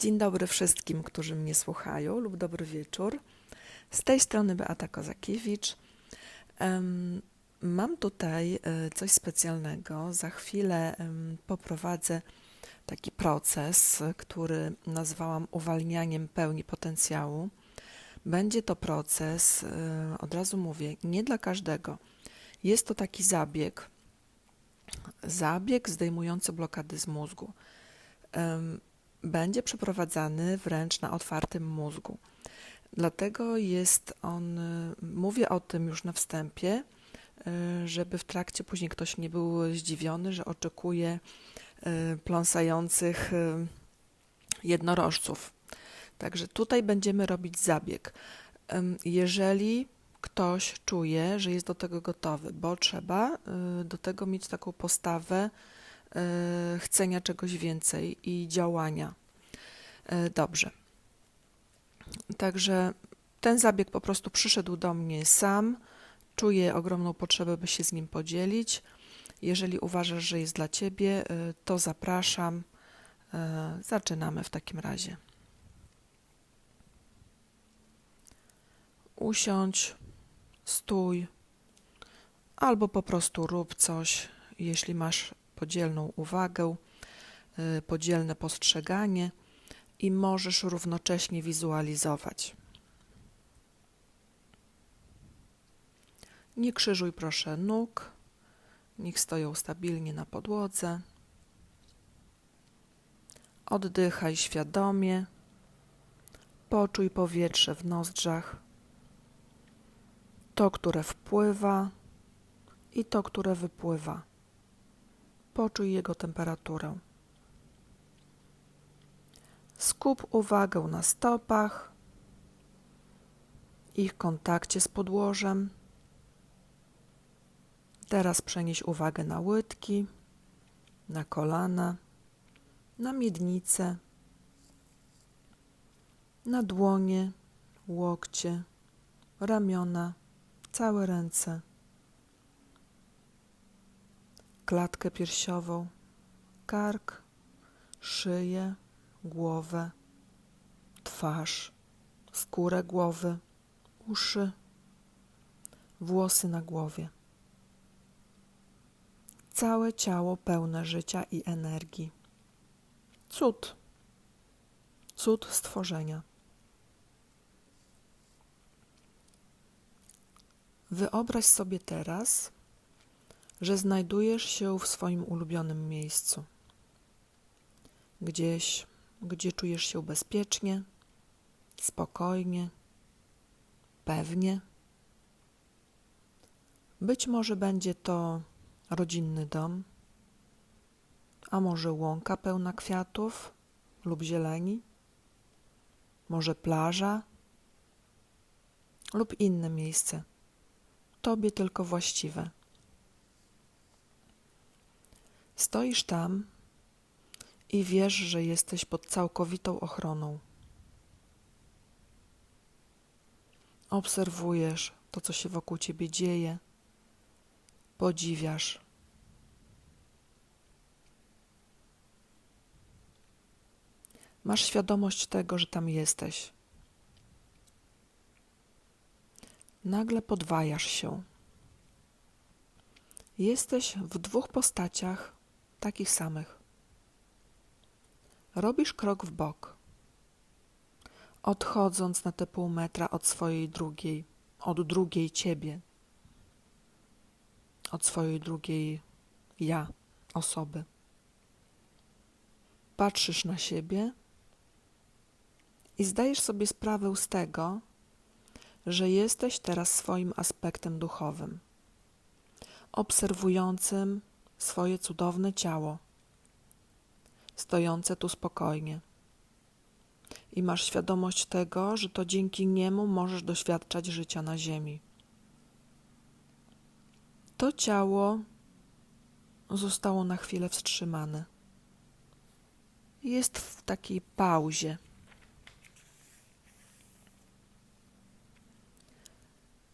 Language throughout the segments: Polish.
Dzień dobry wszystkim, którzy mnie słuchają, lub dobry wieczór. Z tej strony Beata Kozakiewicz. Mam tutaj e, coś specjalnego. Za chwilę poprowadzę taki proces, który nazwałam uwalnianiem pełni potencjału. Będzie to proces, e, od razu mówię, nie dla każdego. Jest to taki zabieg, zabieg zdejmujący blokady z mózgu. Będzie przeprowadzany wręcz na otwartym mózgu. Dlatego jest on, mówię o tym już na wstępie, żeby w trakcie później ktoś nie był zdziwiony, że oczekuje y, pląsających y, jednorożców. Także tutaj będziemy robić zabieg. Jeżeli ktoś czuje, że jest do tego gotowy, bo trzeba y, do tego mieć taką postawę chcenia czegoś więcej i działania. Y, Dobrze. Także ten zabieg po prostu przyszedł do mnie sam. Czuję ogromną potrzebę, by się z nim podzielić. Jeżeli uważasz, że jest dla ciebie, y, to zapraszam. Y, Zaczynamy w takim razie. Usiądź, stój, albo po prostu rób coś, jeśli masz podzielną uwagę, podzielne postrzeganie i możesz równocześnie wizualizować. Nie krzyżuj proszę nóg, niech stoją stabilnie na podłodze. Oddychaj świadomie, poczuj powietrze w nozdrzach, to, które wpływa i to, które wypływa. Poczuj jego temperaturę. Skup uwagę na stopach, ich kontakcie z podłożem. Teraz przenieś uwagę na łydki, na kolana, na miednicę, na dłonie, łokcie, ramiona, całe ręce, klatkę piersiową, kark, szyję głowę, twarz, skórę głowy, uszy, włosy na głowie. Całe ciało pełne życia i energii. Cud. Cud stworzenia. Wyobraź sobie teraz, że znajdujesz się w swoim ulubionym miejscu. Gdzieś gdzie czujesz się bezpiecznie, spokojnie, pewnie. Być może będzie to rodzinny dom, a może łąka pełna kwiatów lub zieleni, może plaża lub inne miejsce, tobie tylko właściwe. Stoisz tam i wiesz, że jesteś pod całkowitą ochroną. Obserwujesz to, co się wokół ciebie dzieje, podziwiasz. Masz świadomość tego, że tam jesteś. Nagle podwajasz się. Jesteś w dwóch postaciach takich samych. Robisz krok w bok, odchodząc na te pół metra od swojej drugiej, od drugiej ciebie, od swojej drugiej ja osoby. Patrzysz na siebie i zdajesz sobie sprawę z tego, że jesteś teraz swoim aspektem duchowym, obserwującym swoje cudowne ciało stojące tu spokojnie. I masz świadomość tego, że to dzięki niemu możesz doświadczać życia na Ziemi. To ciało zostało na chwilę wstrzymane. Jest w takiej pauzie.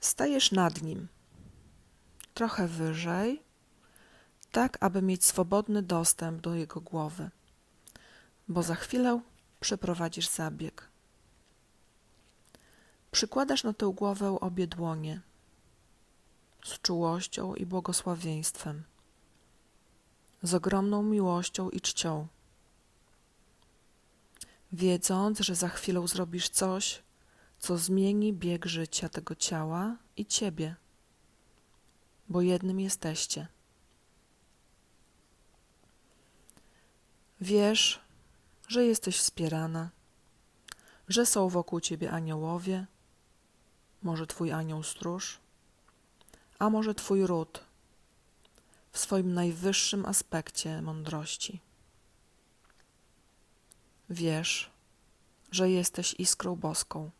Stajesz nad nim, trochę wyżej, tak aby mieć swobodny dostęp do jego głowy bo za chwilę przeprowadzisz zabieg. Przykładasz na tę głowę obie dłonie z czułością i błogosławieństwem, z ogromną miłością i czcią, wiedząc, że za chwilę zrobisz coś, co zmieni bieg życia tego ciała i ciebie, bo jednym jesteście. Wiesz, że jesteś wspierana, że są wokół ciebie aniołowie, może twój anioł stróż, a może twój ród w swoim najwyższym aspekcie mądrości. Wiesz, że jesteś iskrą boską,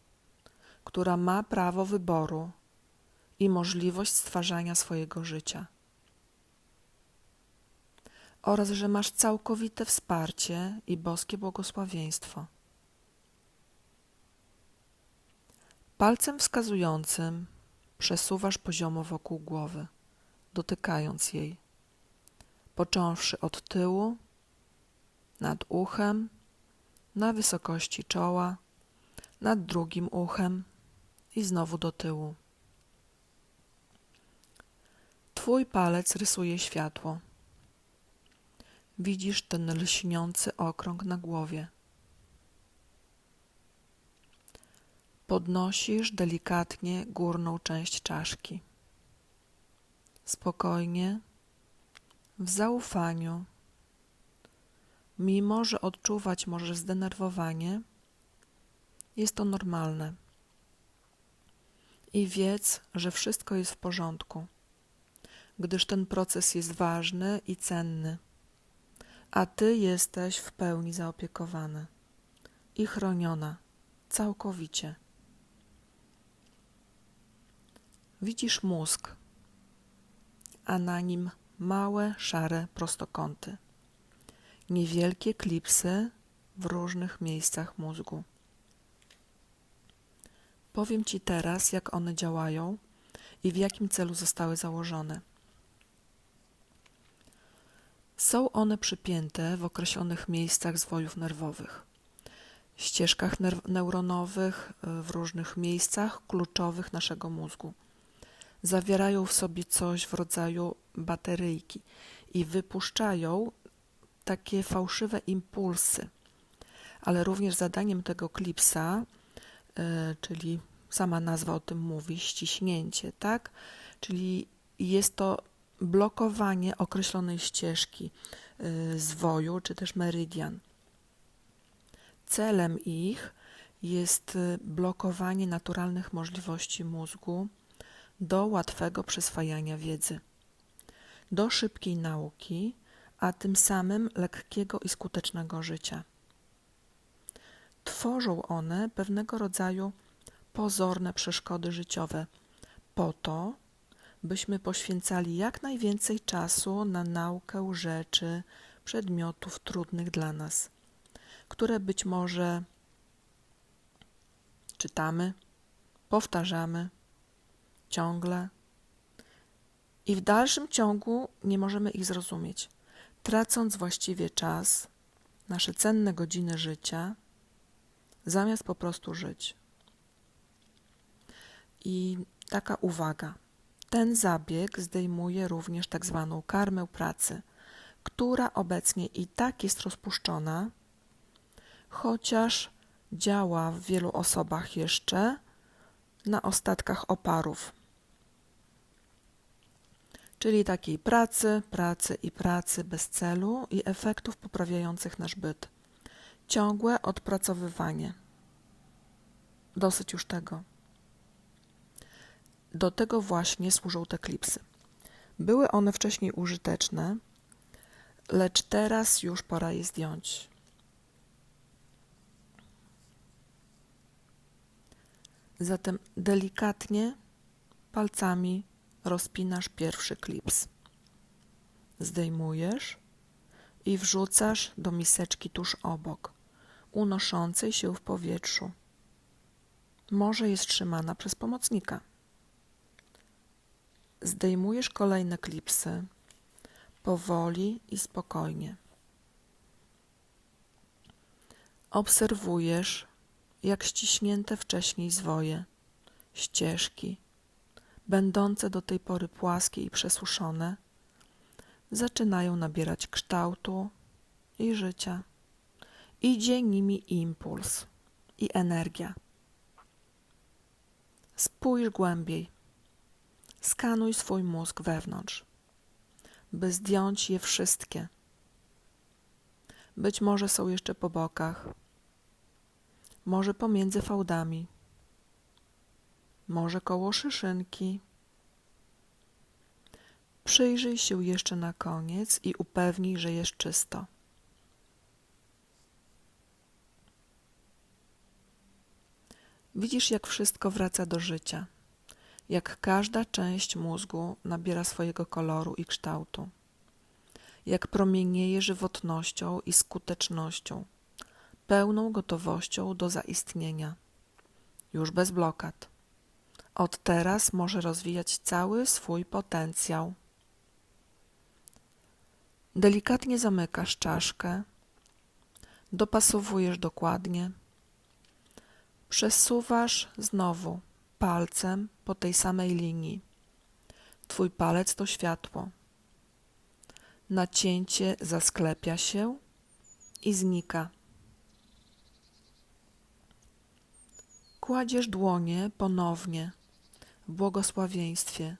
która ma prawo wyboru i możliwość stwarzania swojego życia oraz że masz całkowite wsparcie i boskie błogosławieństwo. Palcem wskazującym przesuwasz poziomo wokół głowy, dotykając jej, począwszy od tyłu, nad uchem, na wysokości czoła, nad drugim uchem i znowu do tyłu. Twój palec rysuje światło. Widzisz ten lśniący okrąg na głowie. Podnosisz delikatnie górną część czaszki. Spokojnie, w zaufaniu, mimo że odczuwać możesz zdenerwowanie, jest to normalne. I wiedz, że wszystko jest w porządku, gdyż ten proces jest ważny i cenny a Ty jesteś w pełni zaopiekowana i chroniona całkowicie. Widzisz mózg, a na nim małe, szare prostokąty, niewielkie klipsy w różnych miejscach mózgu. Powiem Ci teraz, jak one działają i w jakim celu zostały założone. Są one przypięte w określonych miejscach zwojów nerwowych, ścieżkach neuronowych e, w różnych miejscach kluczowych naszego mózgu. Zawierają w sobie coś w rodzaju bateryjki i wypuszczają takie fałszywe impulsy. Ale również zadaniem tego klipsa, e, czyli sama nazwa o tym mówi, ściśnięcie, tak? Czyli jest to blokowanie określonej ścieżki y, zwoju czy też meridian. Celem ich jest y, blokowanie naturalnych możliwości mózgu do łatwego przyswajania wiedzy, do szybkiej nauki, a tym samym lekkiego i skutecznego życia. Tworzą one pewnego rodzaju pozorne przeszkody życiowe po to, byśmy poświęcali jak najwięcej czasu na naukę rzeczy, przedmiotów trudnych dla nas, które być może czytamy, powtarzamy ciągle i w dalszym ciągu nie możemy ich zrozumieć, tracąc właściwie czas, nasze cenne godziny życia, zamiast po prostu żyć. I taka uwaga. Ten zabieg zdejmuje również tak zwaną karmę pracy, która obecnie i tak jest rozpuszczona, chociaż działa w wielu osobach jeszcze na ostatkach oparów. Czyli takiej pracy, pracy i pracy bez celu i efektów poprawiających nasz byt. Ciągłe odpracowywanie. Dosyć już tego. Do tego właśnie służą te klipsy. Były one wcześniej użyteczne, lecz teraz już pora je zdjąć. Zatem delikatnie palcami rozpinasz pierwszy klips. Zdejmujesz i wrzucasz do miseczki tuż obok, unoszącej się w powietrzu. Może jest trzymana przez pomocnika. Zdejmujesz kolejne klipsy powoli i spokojnie. Obserwujesz, jak ściśnięte wcześniej zwoje, ścieżki, będące do tej pory płaskie i przesuszone, zaczynają nabierać kształtu i życia. Idzie nimi impuls i energia. Spójrz głębiej. Skanuj swój mózg wewnątrz, by zdjąć je wszystkie. Być może są jeszcze po bokach, może pomiędzy fałdami, może koło szyszynki. Przyjrzyj się jeszcze na koniec i upewnij, że jest czysto. Widzisz, jak wszystko wraca do życia, jak każda część mózgu nabiera swojego koloru i kształtu, jak promienieje żywotnością i skutecznością, pełną gotowością do zaistnienia, już bez blokad. Od teraz może rozwijać cały swój potencjał. Delikatnie zamykasz czaszkę, dopasowujesz dokładnie Przesuwasz znowu palcem po tej samej linii. Twój palec to światło. Nacięcie zasklepia się i znika. Kładziesz dłonie ponownie w błogosławieństwie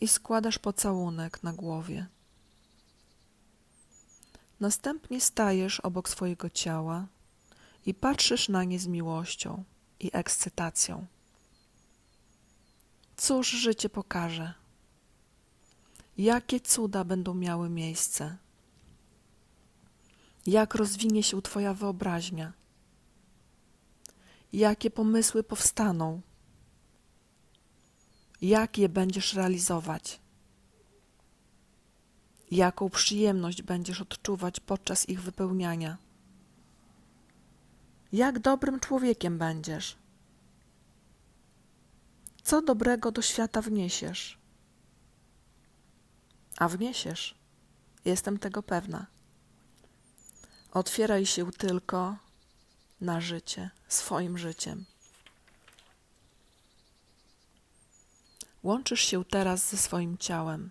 i składasz pocałunek na głowie. Następnie stajesz obok swojego ciała i patrzysz na nie z miłością i ekscytacją. Cóż życie pokaże? Jakie cuda będą miały miejsce? Jak rozwinie się Twoja wyobraźnia? Jakie pomysły powstaną? Jak je będziesz realizować? Jaką przyjemność będziesz odczuwać podczas ich wypełniania? Jak dobrym człowiekiem będziesz. Co dobrego do świata wniesiesz? A wniesiesz, jestem tego pewna. Otwieraj się tylko na życie, swoim życiem. Łączysz się teraz ze swoim ciałem.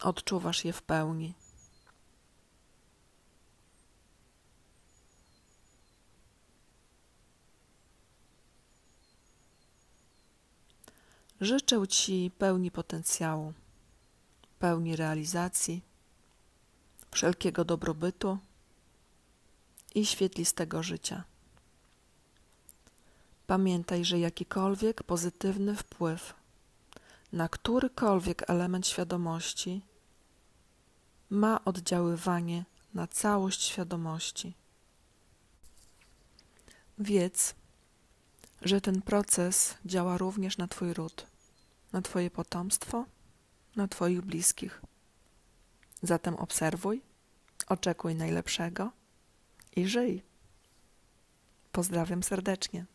Odczuwasz je w pełni. Życzę Ci pełni potencjału, pełni realizacji, wszelkiego dobrobytu i świetlistego życia. Pamiętaj, że jakikolwiek pozytywny wpływ na którykolwiek element świadomości ma oddziaływanie na całość świadomości. Wiedz, że ten proces działa również na Twój ród, na Twoje potomstwo, na Twoich bliskich. Zatem obserwuj, oczekuj najlepszego i żyj. Pozdrawiam serdecznie.